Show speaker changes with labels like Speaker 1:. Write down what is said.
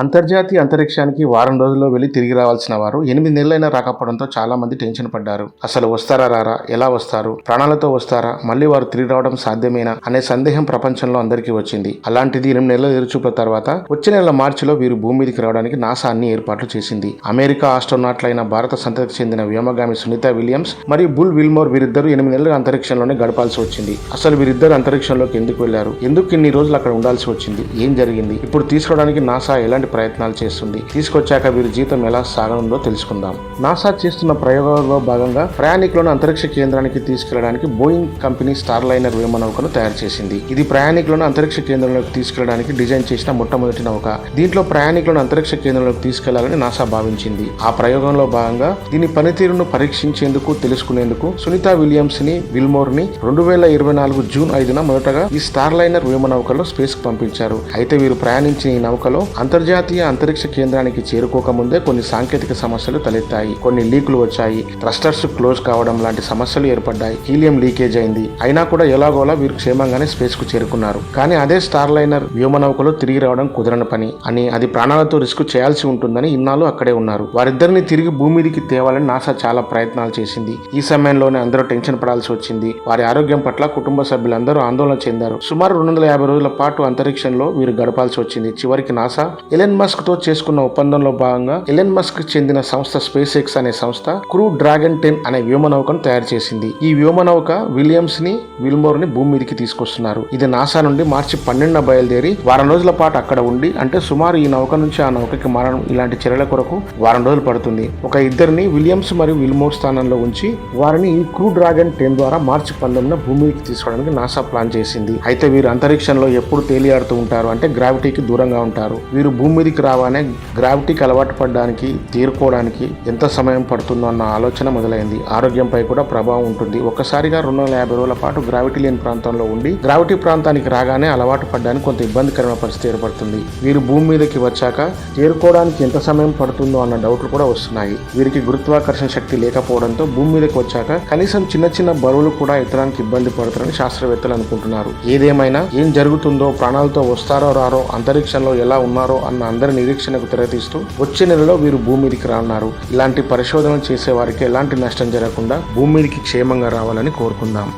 Speaker 1: అంతర్జాతీయ అంతరిక్షానికి వారం రోజుల్లో వెళ్ళి తిరిగి రావాల్సిన వారు ఎనిమిది నెలలైనా రాకపోవడంతో చాలా మంది టెన్షన్ పడ్డారు. అసలు వస్తారా రారా? ఎలా వస్తారు? ప్రాణాలతో వస్తారా? మళ్ళీ వారు తిరిగి రావడం సాధ్యమేనా? అనే సందేహం ప్రపంచంలో అందరికీ వచ్చింది. అలాంటిది ఎనిమిది నెలల ఎదురుచూపుల తర్వాత వచ్చే నెల మార్చిలో వీరు భూమి మీదకి రావడానికి నాసా అన్ని ఏర్పాట్లు చేసింది. అమెరికా ఆస్ట్రోనాట్లైన భారత సంతతికి చెందిన వ్యోమగామి సునీత విలియమ్స్ మరియు బుల్ విల్మోర్ వీరిద్దరూ ఎనిమిది నెలలు అంతరిక్షంలోనే గడపాల్సి వచ్చింది. అసలు వీరిద్దరు అంతరిక్షంలోకి ఎందుకు వెళ్ళారు ఎందుకు ఇన్ని రోజులు అక్కడ ఉండాల్సి వచ్చింది? ఏం జరిగింది? ఇప్పుడు తీసుకోవడానికి నాసా ఎలాంటి ప్రయత్నాలు చేస్తుంది. తీసుకొచ్చాక వీరి జీతం ఎలా సాగనుందో తెలుసుకుందాం. నాసా చేస్తున్న ప్రయోగాల్లో భాగంగా ప్రయాణికులను అంతరిక్ష కేంద్రానికి తీసుకెళ్ళడానికి బోయింగ్ కంపెనీ స్టార్ లైనర్ విమానౌకను తయారు చేసింది. ఇది ప్రయాణికులను అంతరిక్ష కేంద్రంలోకి తీసుకెళ్ళడానికి డిజైన్ చేసిన మొట్టమొదటి నౌక. దీంట్లో ప్రయాణికులను అంతరిక్ష కేంద్రంలోకి తీసుకెళ్ళాలని నాసా భావించింది. ఆ ప్రయోగంలో భాగంగా దీని పనితీరును పరీక్షించేందుకు తెలుసుకునేందుకు సునీత విలియమ్స్ని విల్మోర్ని రెండు వేల ఇరవై నాలుగు జూన్ ఐదున మొదటగా ఈ స్టార్ లైనర్ విమానౌకలో స్పేస్కు పంపించారు. అయితే వీరు ప్రయాణించిన ఈ నౌకలో అంతర్జాతీయ అంతరిక్ష కేంద్రానికి చేరుకోకముందే కొన్ని సాంకేతిక సమస్యలు తలెత్తాయి. కొన్ని లీకులు వచ్చాయి. థ్రస్టర్స్ క్లోజ్ కావడం లాంటి సమస్యలు ఏర్పడ్డాయి. హీలియం లీకేజ్ అయింది. అయినా కూడా ఎలాగోలా వీరు క్షేమంగానే స్పేస్కు చేరుకున్నారు. కానీ అదే స్టార్ లైనర్ వ్యోమనౌకలో తిరిగి రావడం కుదరని పని. అని అది ప్రాణాలతో రిస్క్ చేయాల్సి ఉంటుందని ఇన్నాళ్ళు అక్కడే ఉన్నారు. వారిద్దరిని తిరిగి భూమి మీదకి తేవాలని నాసా చాలా ప్రయత్నాలు చేసింది. ఈ సమయంలోనే అందరూ టెన్షన్ పడాల్సి వచ్చింది. వారి ఆరోగ్యం పట్ల కుటుంబ సభ్యులందరూ ఆందోళన చెందారు. సుమారు రెండు వందల యాభై రోజుల పాటు అంతరిక్షంలో వీరు గడపాల్సి వచ్చింది. చివరికి నాసా ఎలెన్ మస్క్తో చేసుకున్న ఒప్పందంలో భాగంగా ఎలెన్ మస్క్ చెందిన సంస్థ స్పేస్ ఎక్స్ అనే సంస్థ క్రూ డ్రాగన్ టెన్ అనే వ్యోమనౌకను తయారు చేసింది. ఈ వ్యోమనౌక విలియమ్స్ని విల్మోర్ని భూమి మీదకి తీసుకొస్తున్నారు. ఇది నాసా నుండి మార్చి పన్నెండున బయలుదేరి వారం రోజుల పాటు అక్కడ ఉండి అంటే సుమారు ఈ నౌక నుంచి ఆ నౌకకి మారడం ఇలాంటి చర్యల కొరకు వారం రోజులు పడుతుంది. ఒక ఇద్దరిని విలియమ్స్ మరియు విల్మోర్ స్థానంలో ఉంచి వారిని ఈ క్రూ డ్రాగన్ టెన్ ద్వారా మార్చి పంతొమ్మిదిన భూమికి తీసుకోవడానికి నాసా ప్లాన్ చేసింది. అయితే వీరు అంతరిక్షంలో ఎప్పుడు తేలియాడుతూ ఉంటారు అంటే గ్రావిటీకి దూరంగా ఉంటారు. వీరు భూమి మీదకి రాగానే గ్రావిటీకి అలవాటు పడడానికి తీరుకోవడానికి ఎంత సమయం పడుతుందో అన్న ఆలోచన మొదలైంది. ఆరోగ్యంపై కూడా ప్రభావం ఉంటుంది. ఒక్కసారిగా రెండు వందల యాభై రోజుల పాటు గ్రావిటీ లేని ప్రాంతంలో ఉండి గ్రావిటీ ప్రాంతానికి రాగానే అలవాటు పడడానికి కొంత ఇబ్బందికరమైన పరిస్థితి ఏర్పడుతుంది. వీరు భూమి మీదకి వచ్చాక చేరుకోవడానికి ఎంత సమయం పడుతుందో అన్న డౌట్లు కూడా వస్తున్నాయి. వీరికి గురుత్వాకర్షణ శక్తి లేకపోవడంతో భూమి మీదకి వచ్చాక కనీసం చిన్న చిన్న బరువులు కూడా ఎత్తడానికి ఇబ్బంది పడుతారని శాస్త్రవేత్తలు అనుకుంటున్నారు. ఏదేమైనా ఏం జరుగుతుందో ప్రాణాలతో వస్తారో రారో అంతరిక్షంలో ఎలా ఉన్నారో అన్న అందరి నిరీక్షణకు తెరతీస్తూ వచ్చే నెలలో వీరు భూమి మీదకి రానున్నారు. ఇలాంటి పరిశోధనలు చేసే వారికి ఎలాంటి నష్టం జరగకుండా భూమి మీదకి క్షేమంగా రావాలని కోరుకుందాం.